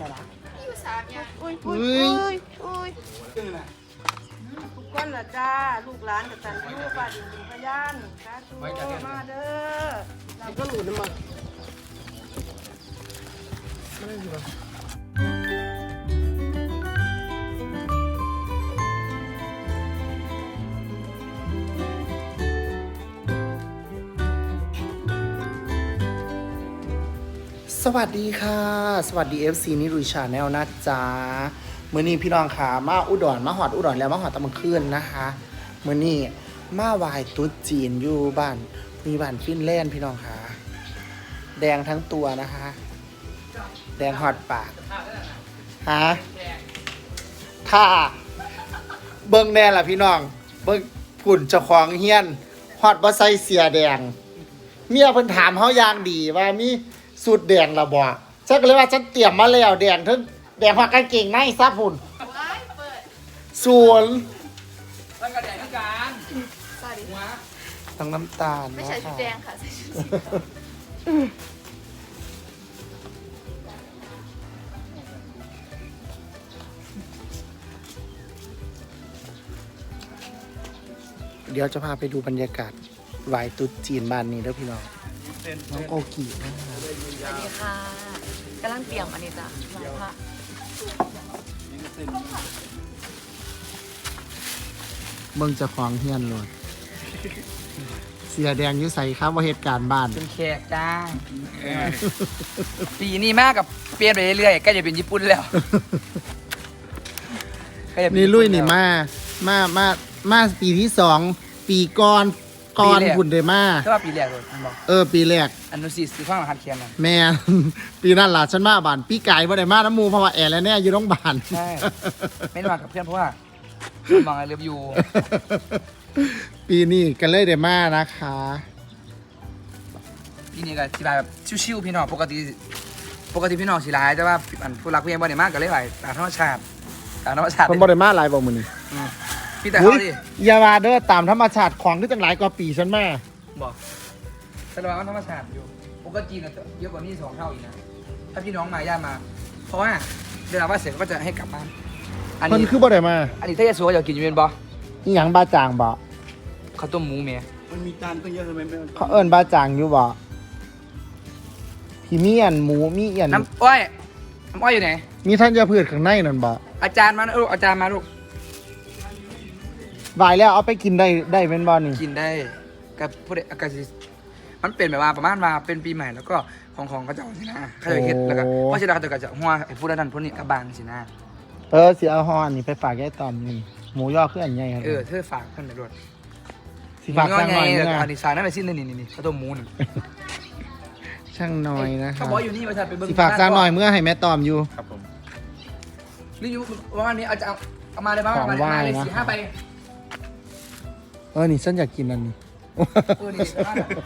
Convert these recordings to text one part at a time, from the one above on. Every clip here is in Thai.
จ้ะล่ะอยู่สามอย่างอุ้ยอุ้ยอุ้ยอุ้ยทุกคนล่ะจ้า ลูกหลานกับตันยูป้าดินเป็นพยานสาธุมาเด้อเราก็หลุดน้ำมันส วัสดีค่ะ สวัสดี FC นิรุชาแนลนะจ๊ะมื่อนี้พี่น้องค่ะมาอุดรมาหอดอุดรแล้วมาหอดตะมังคืนนะคะมื่อนี้มาวายตุ๊ดจีนอยู่บ้านมีบ้านฟินแลนด์พี่น้องค่ะ แดงทั้งตัวนะคะ แดงหอดปากฮะถ้าเบิ้งแน่ล่ะพี่น้อง เบิ้งผุ่นเจ้าของเฮียนฮอดบ่ใส่เสียแดง เมียเพิ่นถามเฮาอย่างดีว่ามี สูตรแดงละบ่ฉันก็เลยว่าฉันเตรียมมาแล้วแดงทั้งแดงหักกางเกงในซะพุ่นว้ายเปิดส่วนตั้งกระแดงทั้งการสวัสดีหัวทั้งน้ำตาลไม่นะใช่ชุดคะแดงค่ะใส่ชุดสีเดี๋ยวจะพาไปดูบรรยากาศไหวายตุ๊ดจีนบ้านนี้เด้อพี่น้อง น้องโอกินะคะสวัสดีค่ะกำลังเตรียมอันนี้จ้ะไหว้พระเบิ่งเจ้าของเฮียนเลยเสียแดงอยู่ใส่ครับว่าเหตุการณ์บ้าน เป็นแขกจ้าปีนี้มากกับเปลี่ยนไปเรื่อยๆใกล้จะเป็นญี่ปุ่นแล้วใกล้จะเป็นี่ญี่ลุยแวนี่มา มา มา มาปีที่สอง ปีก่อน ก่อนปีแรกพุ่นเดมาใช่ว่าปีแรกเลยมันบอกเออ ปีแรกอนุสิตสีฟ้างหัดเคียนน่ะแม่ ปีนั้นล่ะฉันมาบ้านปีไก่บ่ได้มาน้ำหมูเพราะว่าแอร์และแน่อยู่โรงพยาบาล ใช่ ไม่ได้มากับเพื่อนเพราะว่ามองไอเลิฟยูปีนี้ก็เลยได้มานะคะปีนี้ก็สิบายแบบชิวๆพี่น้องปกติ ปกติพี่น้องสิร้ายแต่ว่าอันผู้รักผู้ใหญ่บ่ได้มากก็เลยไหวตามธรรมชาติตามธรรมชาติ คนบ่ได้มาหลายบ่มื้อนี้อืม พี่แต่อุ๊เขายดิอย่าว่าเด้อตามธรรมชาติของที่ตั้งหลายกว่าปีฉันมาบอกแสดงว่าธรรมชาติอยู่ปกตินะเยอะกว่านี้สองเท่าอีกนะ ถ้าพี่น้องมาญาติมา เพราะว่าเวลาว่าเสร็จก็จะให้กลับบ้านอันเพิ่นนี้คือบ่ได้มาอันนี้ถ้าจะสัวอยากกินอยูเป็นบออีหยังบ้าจางบ่ข้าวต้มหมูเมียมันมีจานตั้งเยอะทำไมไม่เขาเอิ้นบ้าจางอยู่บ่พี่มีอันหมูมีอันน้ำอ้อยน้ำอ้อยอยู่ไหน มีท่านจะพืชข้างในนั่นบ่อาจารย์มาลูกอาจารย์มาลูก วายแล้วเอาไปกินได้ได้เป็นบ่นี่กินได้กับผู้ใดอากาศมันเป็นแบบว่าประมาณว่าเป็นปีใหม่แล้วก็ของของเขาจะเอาสินะเขาจะเฮ็ดแล้วก็เพราะฉะนั้นเขาจะหัวไอ้ผู้นั้นผู้นี้กับบางสินะเออสิเอาฮอนนี่ไปฝากยายตอมนี่หมูย่อคืออันใหญ่ครับเออเธอฝากเพื่อนไปด้วยสิฝากช่างหน่อยแล้นะวก็อันนี้สารนั่นไปสิ้นนี่นี่นี่ข้าวต้มหมูนี่ช่างหน่อยนะคเขารับบอกอยู่นี่ประชาชนไปเบิ่งสิฝากช่างหน่อยเมื่อให้แม่ตอมอยู่ครับผมรีวิววันนี้เอาจะเอาเอามาเลยบ้างของมาเลยไหว้มาเลยนะสี่ห้าใบ เออ นี่ฉันอยากกินอันนี้ เออนี่สี่ห้าใบ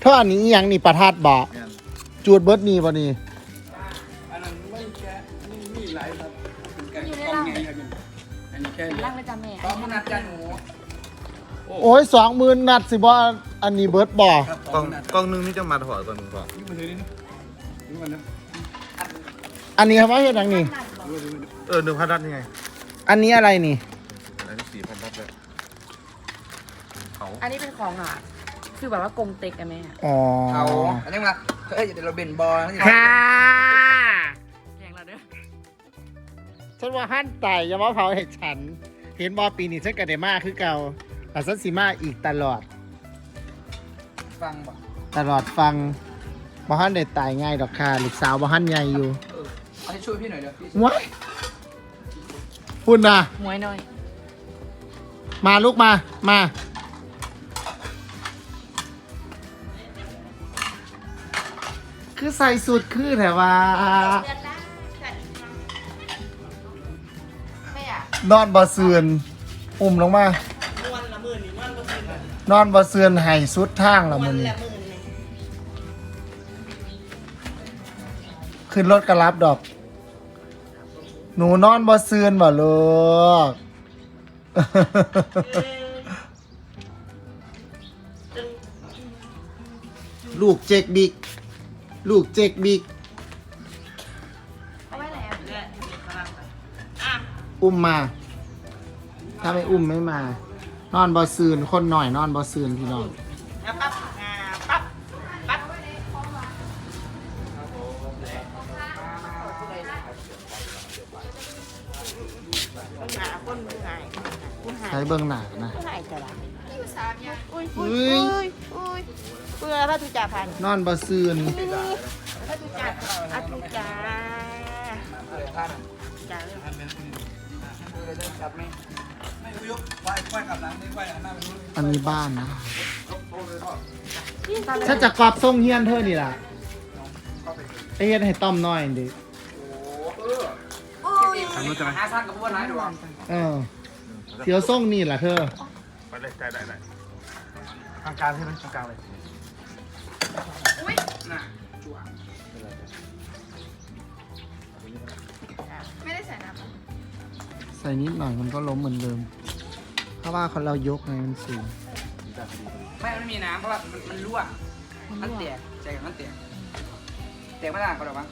เท่าอันนี้อิหยังนี่ประทัดบ่จูดเบิร์ดนี่บ่นี่อันนั้นไม่แค่นี่มีหลายครับเป็นการกล้องไงครับอันนี้แค่ร่างเลยจ้ะแม่ต้องขนาดจานหมูโอ้ยสองหมื่นนัดสิบ่อันนี้เบิร์ดบ่ครับกล้องกล้องนึงนี่จะมาถอดตัวหนึงก่อนนี่มันเลยนี่นี่มันนะ อันนี้ครับว่าเฮ็ดหยังนี่เออหนึ่งพันนัดยังไงอันนี้อะไรนี่ อันนี้สี่พันนัดเลยเขาอันนี้เป็นของอะ คือแบบว่ากงเต็กอะแม่อ๋อเอาอันนี้มาเฮ้ยเดี๋ยวเราเบนบอลนะนี่ค่ะแข่งเราเด้อฉันว่าหั่นไต่อย่ามาเผาให้ฉัน เห็นบ่ปีนี้ฉันก็ได้มาคือเก่าแต่ฉันสิมาอีกตลอด ฟังบอกตลอดฟังบ่ฮั่นได้ตายง่ายดอกค่ะลูกสาวบ่ฮั่นใหญ่อยู่เออเอาให้ ช่วยพี่หน่อยเดี๋ยวพี่ว้ายพุ่นนะมวยหน่อย มาลูกมา มา คือใส่สุดคือแต่ว่าไม่อะนอนบ่เสือนอุ้มลงมานอนบ่เสือนให้สุดทางละมึงขึ้นรถกระลับดอก หนูนอนบ่เสือนบ่ลูก ลูกเจกบิ๊ก ลูกเจกบิ๊ก เอาไว้ไหนอะเนี่ยมีกำลังไปอะอุ้มมา ถ้าไม่อุ้มไม่มา นอนบอซืนคนหน่อยนอนบอซืนพี่น้อง ใช้เบื้องหนานะคนหายจะละอุ้ยอุ้อุ้ยยอุ้ยอุ้ยเพื่อพระตุจ่าพันนอนบอซืนพระตุจ่าอาตุจ่าเลยท่านจ่าเรื่องเลยได้จับไหมไม่ยกไหวไหวกลับหลังนี่ไหวหันหน้าไปนู้นอันนี้บ้านนะ ถ้าจะกรอบทรงเฮียนเธอนี่ล่ะไอ้เฮ็ดให้ต้อมน้อยดิทำรู้จักหาสร้างกับพวกนายดูว่าเออ เสียวทรงนี่ล่ะเธอ ไปเลยได้ได้ได้กลางกลางใช่ไหมกลางกลางเลยน่ะจั่วไม่ได้ใส่น้ำใส่นิดหน่อยมันก็ล้มเหมือนเดิม เพราะว่าเขาเรายกไงมันสูงไม่ไม่มีน้ำเพราะว่ามันมันรั่วมันแตกใจกันมันแตกแตกไม่ต่างกันหรอวะ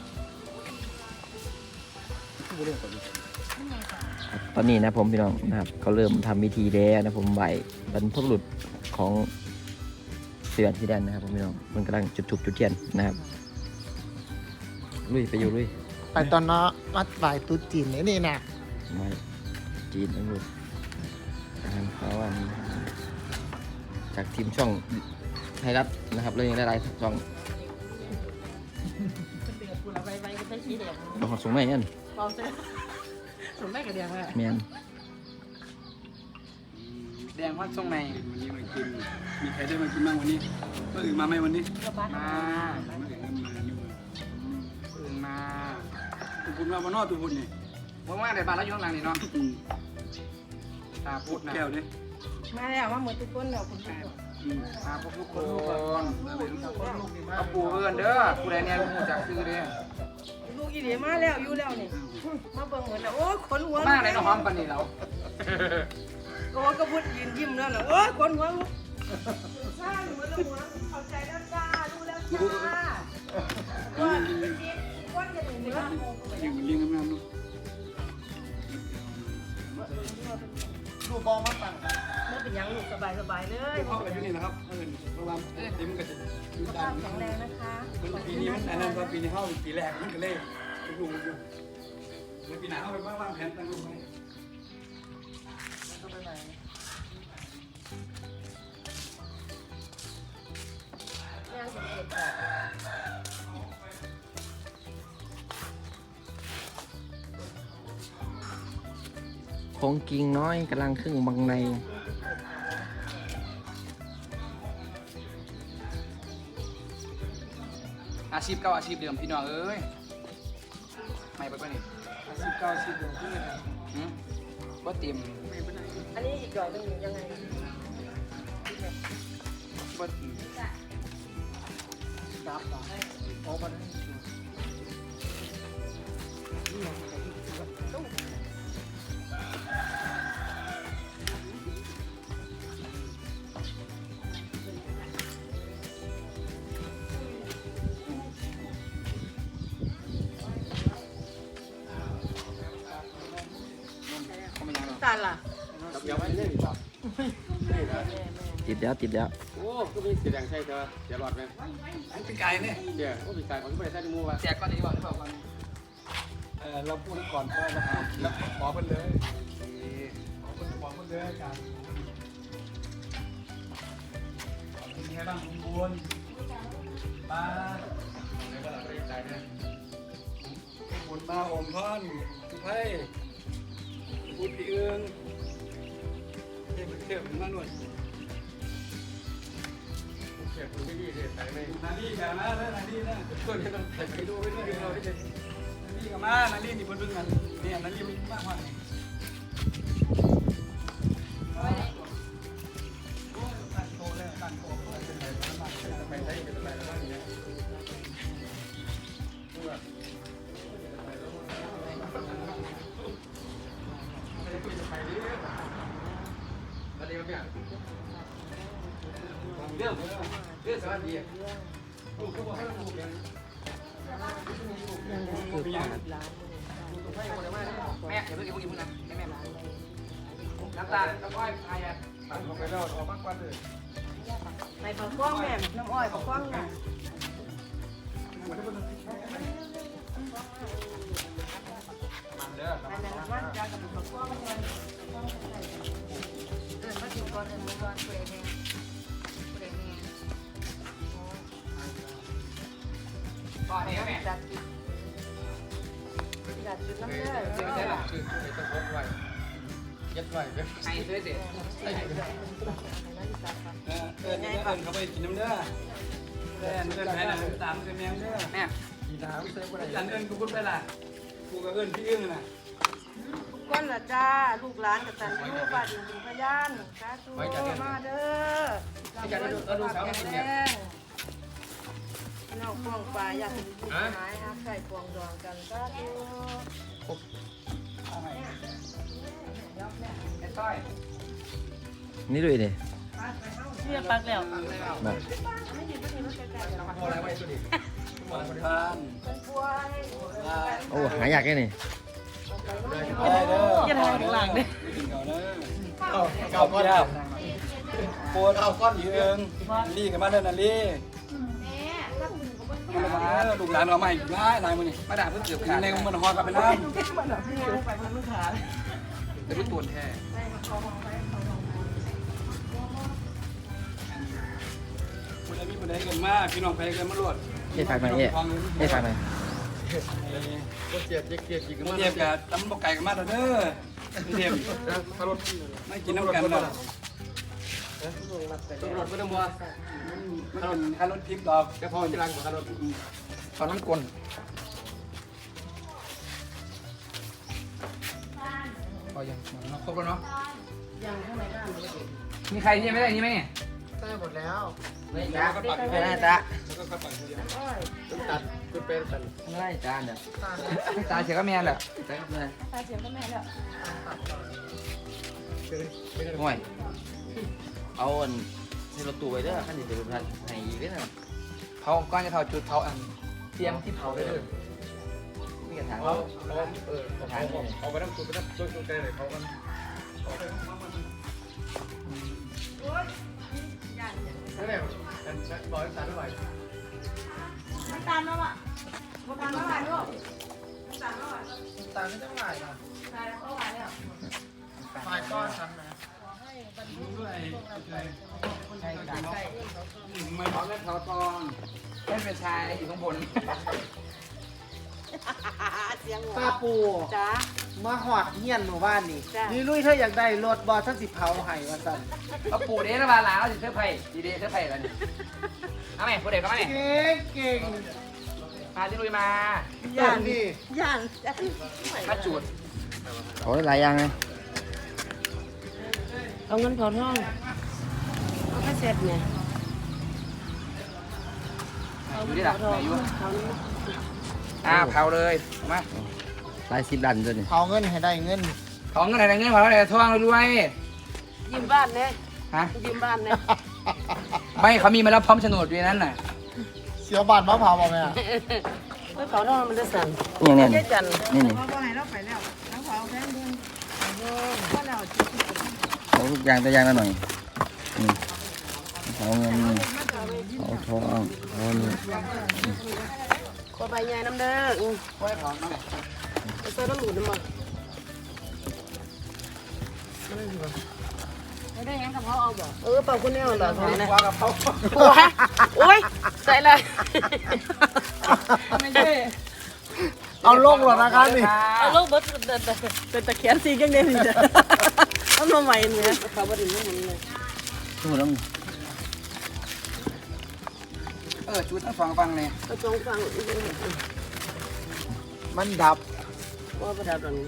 ตอนนี้นะผมพี่น้องนะครับเขาเริ่มทำวิธีแล้วนะผมไหวบรรพบุรุษของเสือที่แดนนะครับผมพี่น้องมันกำลังจุดถูกจุดเทียนนะครับลุยไปอยู่ลุยไปตอนเนาะวัดบ่ายตุ๊ดจีนนี่นี่นะมาจีนทั้งหมดอาหารเขาอันจากทีมช่องไทยรัฐนะครับเลยยังได้หลายช่องเป็นกับคุณเอาไว้ไว้ก็เป็นสีแดงเอาของสูงไหมอันเบาเสียสมไม่กับแดงเลยแมนแดงว่าทรงในวันนี้มากิน มีใครได้มากินบ้างวันนี้เมื่ออื่นมาไหมวันนี้ มาเมื่ออื่นก็มาอยู่อื่นมาตุคุณมาบนนอกตุคุณนี่ว่างๆเดี๋ยวบ้านเราอยู่ข้างหลังนี่เนาะอืมตาพูดนะแก้วดิมาแล้วมาเหมือนทุกคนแล้วคุณผู้ชมอืมตาพูดทุกคนทุกคนเอาปูเอินเด้อผู้ใดเนี่ยรู้จักซื้อเด้อ ลูกอีเดียมาแล้วอยู่แล้วนี่มาเบิ่งเหมือนแล้วโอ้ยขนหัวมากเลยน้องหอมปันนี่เราโอ้ยกระพุดยืนยิ้มแล้วนะโอ้ยขนหัวลูกใช่หัวละหัวเข้าใจแล้วจ้ารู้แล้วจ้าว่าจริงๆก้อนจะถึงเนื้อยิงมันเลี้ยงงามๆเนาะลูกบอลมาตั้งเมื่อ เป็นยังลูกสบายสบายๆเลยพ่อกันอยู่นี่นะครับเออเพราะว่าเดี๋ยวมันก็จะอยู่สุขตาภามพแข็งแรงนะคะมันปีนี้มันอันนั้นว่าปีนี้เข้าปีแรกมันก็เลยลุงอยู่แล้วปีหน้าเข้าไปบ้างวางแผนตั้งลุงไว้ยังสิบเอ็ดออกโค้งกิ่งน้อยกำลังครึ่งบังใน อาชีพเก่าอาชีพเดิมพี่น้องเอ้ยไม่ไปป่ะนี่อาชีพเก้าอาชีพเดิมที่เลยนะหืมว่าเตรียมอันนี้อีกดอกหนึงอยู่ยังไงว่าเตรียมดับต่อออกมาได้ กตาล่ะเดี๋ยวไปเล่นดีกว่าติดแล้วติดแล้วโอ้ก็มีสีแดงใช่เธอเดี๋ยวรอดไหมอันเป็นไก่เนี่ยเดี๋ยวโอ้ปีกายของที่ไม่ได้ใส่ในมือวะแจกก่อนดีกว่าหรือเปล่าก่อนเออเราพูดก่อนก็เราเอาแล้วขอเพิ่นเลยขอเพิ่นขอเพิ่นเลยอาจารย์เป็นไงบ้างคุณบุญป้าบุญมาอมท่อนทุกไพ่ พูดพี่เอื้องเทพเทพมาหน่วยเก็บคุณพี่ๆใส่ไม่นาลีกันนะเด้อนาลีนะต้นนี้ต้องใส่ไปดูไปด้วยเราได้นาลีกับมานาลีนี่เพิ่นเพิ่งกันเนี่ยนาลีมันมากกว่า คือปลาแม่อย่าเพิ่งอย่าเพิ่งอย่าเพิ่งนะแม่แม่น้ำตาลน้ำอ้อยพายอะตัดลงไปแล้วออกมากกว่าเลยไปผักกว้างแม่น้ำอ้อยผักกว้างน่ะมันเด้อไปแม่น้ำมันจะกับผักกว้างมันเดินมาถึงก่อนเดินมาก่อนผู้ใดแน่ผู้ใดแน่ก่อนนี้แม่จัดจุดจัดจุด น้ำเด้อเดี๋ยวจะหลับคือคือจะพกไว้ยัดไว้เว็บให้ซื้อเสร็จเออเออเอินเขาไปกินน้ำเด้อเอินเอินให้นะตามเอินแมงเด้อแม่กีตาร์เอินกูได้ยันเอินกูพูดไปละกูก็เอินพี่อึ้งน่ะก้นละจ้าลูกหลานกับตันยูป้าดินดินพยานสาธุมาเด้อน้อง ฟองปลาอยากเป็นผู้หายอาไข่ฟองดองกันสาธุไอ้ต้อยนี่ด้วยดิเรียกปักแล้วบอกพออะไรไว้สุดดิหวานทานเป็นป่วยโอ้หายากแค่นี่ได้เด้ออย่าทำหลังเด้กินเขาเด้อเก่าก้อนแล้วโคตรเอาก้อนอีเอิงลี่กันมาเด้อนะลี่ มันมาลูกหลานเราใหม่ร้ายลายมือนี่มาด่าเพิ่งเกือบขาดในมันหอดกันไปน้ำแต่รู้ตัวแท้คนใดมีคนใดเกินมากพี่น้องไปกันมาลวดเอ๊ะฝากหน่อยเอ๊ะเอ๊ะฝากหน่อยก็เจ็บเจ็บเจ็บกินกันมาเจ็บกับตำบกไก่กันมาเด้อเจ็บไม่กินน้ำกันเด้อ ตำรวจไม่ต้องมัวขนมขนมพริกดอกแค่พอจะรังกว่าขนมขอน้ำกลนพอยังครบแล้วเนาะมีใครที่ยังไม่ได้นี่ไหมเนี่ยได้หมดแล้วไม่ได้ก็ปักไม่ได้จ้ะตัดคุณเป็นตัดไม่ได้จ้าเนี่ยไม่ตาเสียก็แม่แหละได้ครับเลยตาเสียงก็แม่แล้วห่วย เอาอันในรถตู้ไว้เด้อขั้นจะเป็นพันให้อีกเด้อเผาก้อนจะเผาจุดเผาอันเตรียมที่เผาได้เลยมีกระถางเอาเอาเออกระถางนี่เอาไปน้ำซุปไปน้ำซุปซุปแกงเลยเขากันน้ำตาลแล้วอะน้ำตาลแล้วอะลูกน้ำตาลแล้วอะตาไม่ต้องไหวอะตายแล้วเขาไหวแล้วฝ่ายก้อนทำนะ ไม่พอแล้วเขาตองเล่นเป็นชายอยู่ข้างบน เสียงหัวป้าปูจ้ามาหอดเฮียนหมู่บ้านนี่จ้ะนี่ลุยเธออยากได้รถบอท่านสิเผาไห้วันสันเอาปู่เดชระบาลาเอาสิเสื้อไผ่ดีเดชเสื้อไผ่แล้วนี่เอาไหมปู่เด็กก็มาเนี่ยเก่งเก่งพาที่ลุยมาย่านนี่ย่านมาจูดเอาหลายอย่างเลย เอาเงินเขาท่องเอาแค่เสร็จเนี่ยอยู่ที่หลักไหนอยู่อ่าเผาเลยมาหลายสิบล้านตัวนี่เผาเงินให้ได้เงินของเงินอะไรเงินเผาอะไรทองรวยยืมบ้านเนี่ยฮะยืมบ้านเนี่ยไม่เขามีมาแล้วพร้อมโฉนดอยู่ในนั้นน่ะเสียวบานมะเผาบอกไหมอะเมื่อเขาท่องมันจะสั่นนี่เนี่ยเจ๊จันนี่นี่เขาบอกให้เราไปแล้วน้องเขาแค่เดือนก็แล้วเอาทุกอย่างตัวอย่างละหน่อยนี่เอาเงินนี่เอาทองเอานี่ขอใบใหญ่น้ำเด้อไว้เผาน้ำไหนไปเจอน้ำหลุดน้ำมันไม่ได้ยังกับเขาเอาบ่เออเปล่าคุณเนี่ยเหรอเขาเนี่ยว่ากับเขาโอ้ยโอ้ยใส่เลยไม่ใช่เอาลงหรอนะคะนี่เอาลูกเบิร์ดเป็นตะเคียนสีกันเด่นจ้ะ เอามาใหม่เนี่ยเขาบริณน้ำมันเลยทุกคนต้องเออจูดทั้งสองฟังเลยก็จงฟังมันดับว่าประดับตรงนี้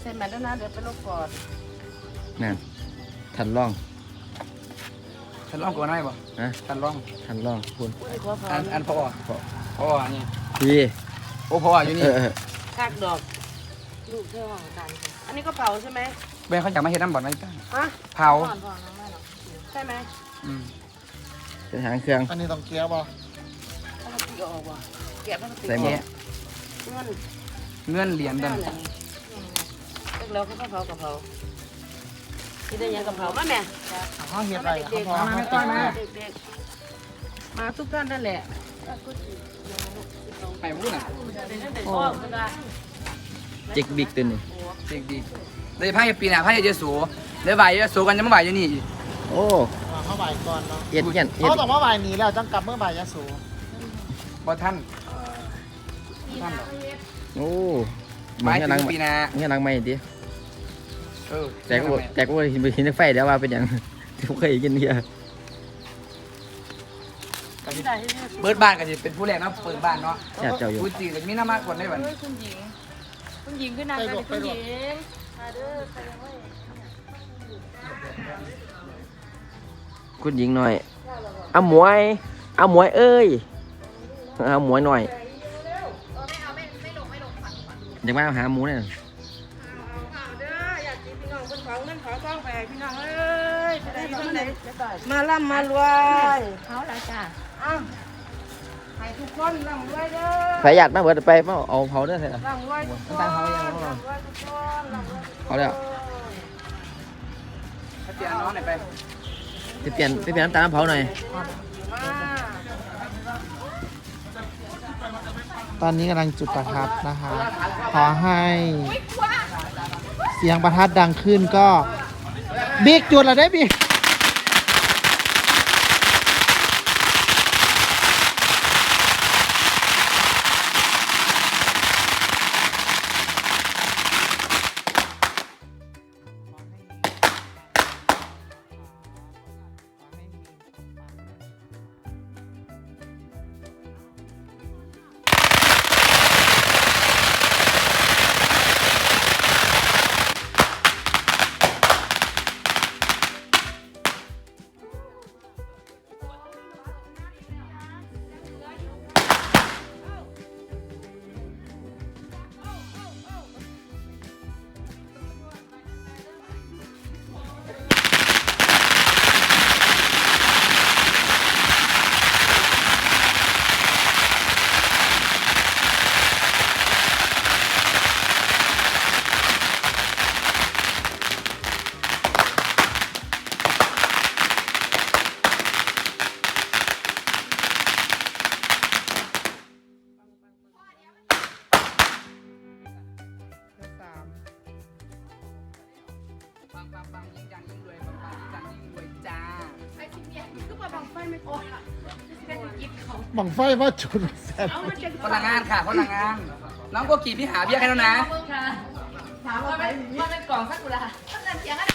เสร็จมาแล้วนะเดี๋ยวไปลบก่อนนั่นทันล่องฉันร้องก่อนได้ป่ะนะฉันร้องทันล่องคุณอพอันอันพ่อพ่อนี่ พี่โอ้พ่ออยู่นี่เออเออคากดอกลูกเท่าของกัน อันนี้ก็เผาใช่ไหมเบนเขาอยากมาเฮ็ดน้ำบ่อนไม่จ้าฮะเผาก่อนก่อนน้องแม่หรอใช่ไหมอืมเป็นหางเครื่อง อันนี้ต้องเกียวบ่พลาสติกเอาออกว่ะแกะพลาสติกใส่หมดแกะเงินเงื่อนเหรียญเดินเลิกแล้วเขาก็เผากับเผาที่ได้ยังกับเผามาแม่เขาเฮ็ดอะไรเขาพอมาไม่ต้อยมาเด็กๆมาทุกท่านนั่นแหละ ไปพูดน่ะพ่อคุณละเจิกบิ๊กตัวนี้เด็กดีเลยไพ่ปีหน้าไพ่เยอะสูเดี๋ยวบ่ายเยอะสูกันจะมาบ่ายอยู่นี่อีกโอ้เข้าบ่ายก่อนเนาะเอ็ดเอ็ดเอ็ดเขาต้องมาบ่ายนี้แล้วจังกลับเมื่อบ่ายยะสูบ่ท่านท่านดอกโอ้หมายเงี้ถึยนังงปีหน้าเงี้ยนังไม่ดิเออแต่ก็แต่ก็เห็นไปเห็นในไฟแล้วว่าเป็นอย่างที่ผมเคยกินเฮีย เปิดบ้านก็จะเป็นผู้แรกเนาะเปิดบ้านเนาะแอบเจ้าอยู่พูดจริงแต่มีน้ำมากกว่าได้บ่คุณหญิง คุณหญิงขึ้นนางกันคุณหญิงมาเด้อใครยังไม่คุณหญิงหน่อยเอาหมวยเอาหมวยเอ้ยเอาหมวยหน่อยอยากมาหาหมูเนี่ยเอาเด้ออยากกินพี่น้องคนของเงินขอทองไปให้พี่น้องเอ้ยจะได้ทำไหนมาล่ำมารวย เขาแล้วจ้า อ้าวให้ทุกคนร่ำรวยเด้อใครอยากมาเบิดไปมาเอาเผาได้ใช่ไหมร่ำรวยทุกคนร่ำรวยทุกคนร่ำรวยทุกคนเขาแล้ว ถ้าเปลี่ยนน้องไหนอยไปไปเปลี่ยนไปเปลี่ยนน้ำตาลเผาหน่อย มาตอนนี้กำลังจุดประทัดนะคะ ขอให้ เสียงประทัดดังขึ้นก็ บิ๊กจุดแล้วได้บิ๊ก ไฟว่าจุดแซ่บคนละงานค่ะคนละงาน น้องโกกีพี่หาเบี้ยให้แล้วนะ ถามว่าเป็นว่าเป็นกล่องสักกุหลาบ